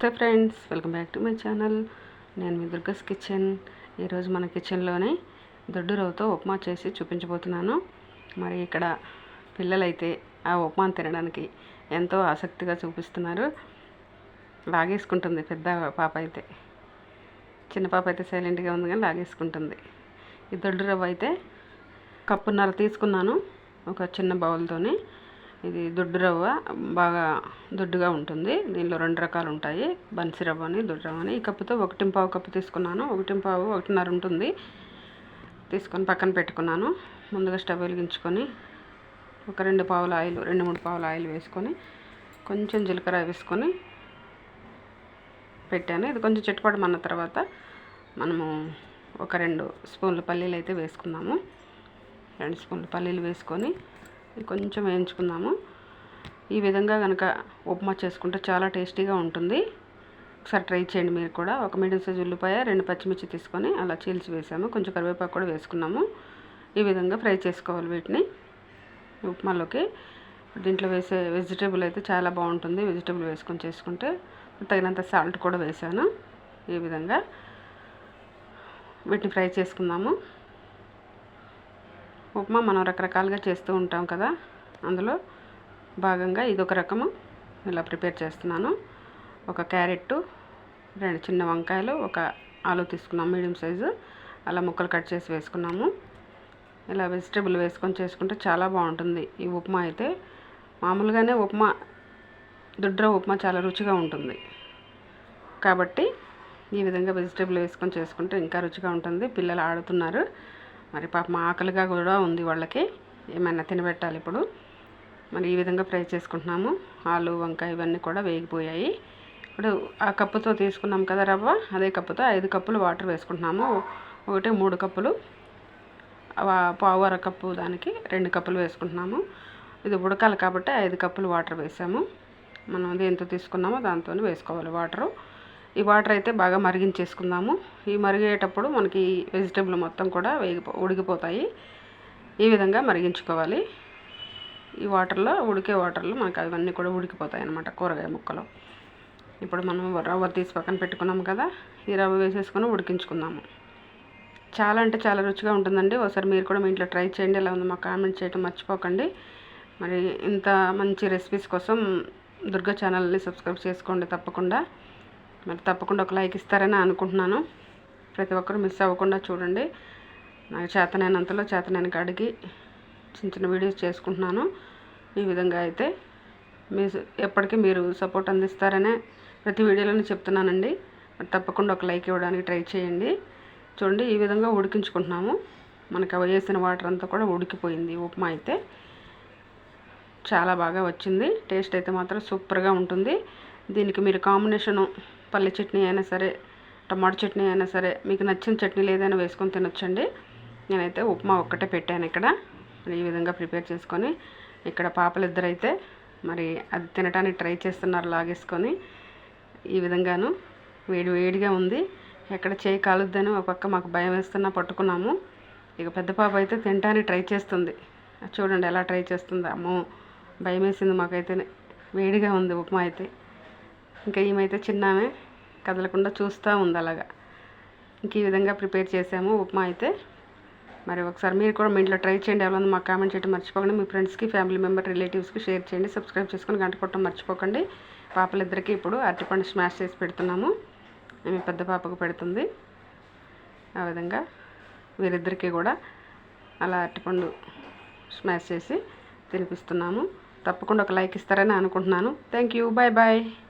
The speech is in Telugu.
నమస్తే friends welcome back to my channel. నేను మీ దుర్గస్ కిచెన్. ఈరోజు మన కిచెన్లోనే దొడ్డు రవ్వతో ఉప్మా చేసి చూపించబోతున్నాను. మరి ఇక్కడ పిల్లలైతే ఆ ఉప్మాను తినడానికి ఎంతో ఆసక్తిగా చూపిస్తున్నారు. లాగేసుకుంటుంది పెద్ద పాప అయితే. చిన్న పాప అయితే సైలెంట్గా ఉంది కానీ లాగేసుకుంటుంది. ఈ దొడ్డు రవ్వ అయితే కప్పున్నర తీసుకున్నాను ఒక చిన్న బౌల్తోని. ఇది దొడ్డు రవ్వ బాగా దొడ్డుగా ఉంటుంది. దీనిలో రెండు రకాలు ఉంటాయి. బన్సీ రవ్వ అని దొడ్డు రవ్వ అని ఈ కప్పుతో ఒకటి పావు కప్పు తీసుకున్నాను. ఒకటింపావు ఒకటిన్నర ఉంటుంది. తీసుకొని పక్కన పెట్టుకున్నాను. ముందుగా స్టవ్ వెలిగించుకొని ఒక రెండు పావుల ఆయిల్ రెండు మూడు పావుల ఆయిల్ వేసుకొని కొంచెం జీలకర్ర వేసుకొని పెట్టాను. ఇది కొంచెం చిట్టుపడమన్న తర్వాత మనము ఒక రెండు స్పూన్లు పల్లీలు అయితే వేసుకున్నాము. రెండు స్పూన్లు పల్లీలు వేసుకొని ఇది కొంచెం వేయించుకుందాము. ఈ విధంగా కనుక ఉప్మా చేసుకుంటే చాలా టేస్టీగా ఉంటుంది. ఒకసారి ట్రై చేయండి మీరు కూడా. ఒక మీడియం సైజ్ ఉల్లిపాయ రెండు పచ్చిమిర్చి తీసుకొని అలా చీల్చి వేసాము. కొంచెం కరివేపాకు కూడా వేసుకున్నాము. ఈ విధంగా ఫ్రై చేసుకోవాలి వీటిని ఉప్మాలోకి. దీంట్లో వేసే వెజిటేబుల్ అయితే చాలా బాగుంటుంది. వెజిటేబుల్ వేసుకొని చేసుకుంటే తగినంత సాల్ట్ కూడా వేసాను. ఈ విధంగా వీటిని ఫ్రై చేసుకుందాము. ఉప్మా మనం రకరకాలుగా చేస్తూ ఉంటాం కదా. అందులో భాగంగా ఇదొక రకము. ఇలా ప్రిపేర్ చేస్తున్నాను. ఒక క్యారెట్ రెండు చిన్న వంకాయలు ఒక ఆలు తీసుకున్నాం మీడియం సైజు. అలా ముక్కలు కట్ చేసి వేసుకున్నాము. ఇలా వెజిటేబుల్ వేసుకొని చేసుకుంటే చాలా బాగుంటుంది. ఈ ఉప్మా అయితే మామూలుగానే ఉప్మా దుడ్ర ఉప్మా చాలా రుచిగా ఉంటుంది. కాబట్టి ఈ విధంగా వెజిటేబుల్ వేసుకొని చేసుకుంటే ఇంకా రుచిగా ఉంటుంది. పిల్లలు ఆడుతున్నారు. మరి పాపం ఆకలిగా కూడా ఉంది వాళ్ళకి. ఏమైనా తినబెట్టాలి ఇప్పుడు. మరి ఈ విధంగా ఫ్రై చేసుకుంటున్నాము. ఆలు వంకాయ ఇవన్నీ కూడా వేగిపోయాయి. ఇప్పుడు ఆ కప్పుతో తీసుకున్నాం కదా రవ్వ? అదే కప్పుతో ఐదు కప్పులు వాటర్ వేసుకుంటున్నాము. ఒకటి మూడు కప్పులు. పావు అర కప్పు దానికి రెండు కప్పులు వేసుకుంటున్నాము. ఇది ఉడకాలి కాబట్టి ఐదు కప్పులు వాటర్ వేసాము. మనం దేంతో తీసుకున్నామో దాంతో వేసుకోవాలి వాటరు. ఈ వాటర్ అయితే బాగా మరిగించేసుకుందాము. ఈ మరిగేటప్పుడు మనకి వెజిటేబుల్ మొత్తం కూడా వేగిపో ఉడికిపోతాయి. ఈ విధంగా మరిగించుకోవాలి. ఈ వాటర్లో ఉడికే వాటర్లో మనకు అవన్నీ కూడా ఉడికిపోతాయి అన్నమాట కూరగాయ ముక్కలు. ఇప్పుడు మనం రవ్వ తీసి పక్కన పెట్టుకున్నాము కదా ఈ రవ్వ వేసేసుకొని ఉడికించుకుందాము. చాలా అంటే చాలా రుచిగా ఉంటుందండి. ఒకసారి మీరు కూడా మీ ఇంట్లో ట్రై చేయండి. ఎలా ఉందో మాకు కామెంట్ చేయడం మర్చిపోకండి. మరి ఇంత మంచి రెసిపీస్ కోసం దుర్గా ఛానల్ని సబ్స్క్రైబ్ చేసుకోండి తప్పకుండా. మరి తప్పకుండా ఒక లైక్ ఇస్తారని అనుకుంటున్నాను. ప్రతి ఒక్కరు మిస్ అవ్వకుండా చూడండి. నాకు చేతనైనంతలో చేతనైన కాడికి చిన్న చిన్న వీడియోస్ చేసుకుంటున్నాను. ఈ విధంగా అయితే మీ ఎప్పటికీ మీరు సపోర్ట్ అందిస్తారనే ప్రతి వీడియోలోనే చెప్తున్నానండి. మరి తప్పకుండా ఒక లైక్ ఇవ్వడానికి ట్రై చేయండి. చూడండి ఈ విధంగా ఉడికించుకుంటున్నాము. మనకి అవి వేసిన వాటర్ అంతా కూడా ఉడికిపోయింది. ఉప్మా అయితే చాలా బాగా వచ్చింది. టేస్ట్ అయితే మాత్రం సూపర్గా ఉంటుంది. దీనికి మీరు కాంబినేషను పల్లి చట్నీ అయినా సరే టమాటో చట్నీ అయినా సరే మీకు నచ్చిన చట్నీలు ఏదైనా వేసుకొని తినొచ్చండి. నేనైతే ఉప్మా ఒక్కటే పెట్టాను ఇక్కడ. ఈ విధంగా ప్రిపేర్ చేసుకొని ఇక్కడ పాపలు ఇద్దరైతే మరి అది తినడానికి ట్రై చేస్తున్నారు లాగేసుకొని. ఈ విధంగాను వేడి వేడిగా ఉంది. ఎక్కడ చేయి కాలుద్దని ఒక పక్క మాకు భయం వేస్తున్నా పట్టుకున్నాము. ఇక పెద్ద పాప అయితే తినడానికి ట్రై చేస్తుంది. చూడండి ఎలా ట్రై చేస్తుందో. అమ్మో భయం వేసింది మాకైతే వేడిగా ఉంది ఉప్మా అయితే. ఇంకా ఈమెయితే చిన్నామే. కదలకుండా చూస్తూ ఉంది అలాగా. ఇంక ఈ విధంగా ప్రిపేర్ చేసాము. ఉప్మా అయితే మరి ఒకసారి మీరు కూడా మీ ఇంట్లో ట్రై చేయండి. ఎవరైనా మాకు కామెంట్ చేయడం మర్చిపోకండి. మీ ఫ్రెండ్స్కి ఫ్యామిలీ మెంబర్ రిలేటివ్స్కి షేర్ చేయండి. సబ్స్క్రైబ్ చేసుకొని గంట కొట్టడం మర్చిపోకండి. పాపలిద్దరికీ ఇప్పుడు అరటిపండు స్మాష్ చేసి పెడుతున్నాము. మీ పెద్ద పాపకు పెడుతుంది. ఆ విధంగా వీరిద్దరికీ కూడా అలా అరటిపండు స్మాష్ చేసి తినిపిస్తున్నాము. తప్పకుండా ఒక లైక్ ఇస్తారని అనుకుంటున్నాను. Thank you bye bye.